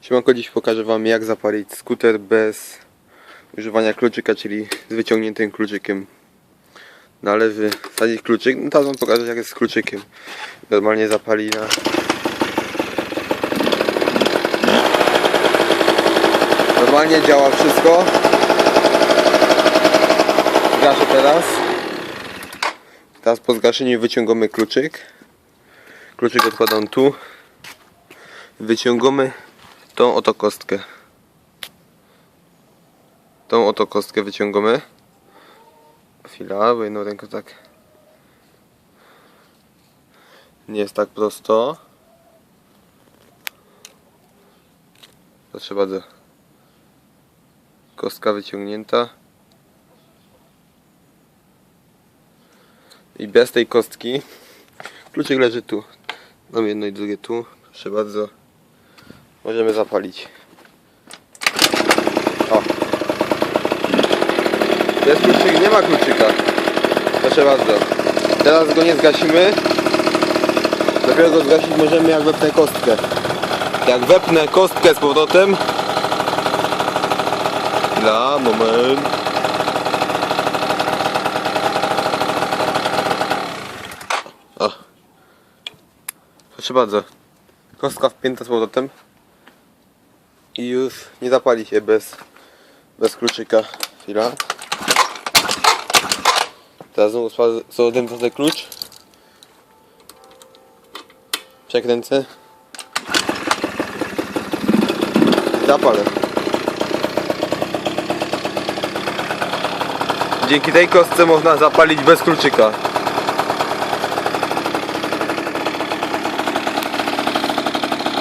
Siemanko, dziś pokażę Wam jak zapalić skuter bez używania kluczyka, czyli z wyciągniętym kluczykiem. Należy wsadzić kluczyk, no teraz Wam pokażę jak jest z kluczykiem. Normalnie zapali na... Normalnie działa wszystko. Zgaszę teraz. Teraz po zgaszeniu wyciągamy kluczyk. Kluczyk odkładam tu. Wyciągamy tą oto kostkę. Tą oto kostkę wyciągamy. Chwila, bo jedną ręką tak. Nie jest tak prosto. Proszę bardzo. Kostka wyciągnięta. I bez tej kostki kluczyk leży tu. Mam jedno i drugie tu. Proszę bardzo. Możemy zapalić. O. Jest kluczyk, nie ma kluczyka. Proszę bardzo. Teraz go nie zgasimy. Dopiero go zgasić możemy jak wepnę kostkę. Jak wepnę kostkę z powrotem. Chwila, moment. O. Proszę bardzo. Kostka wpięta z powrotem. I już nie zapali się bez, bez kluczyka. Chwila. Teraz znowu wrzucę klucz. Przekręcę. Zapalę. Dzięki tej kostce można zapalić bez kluczyka.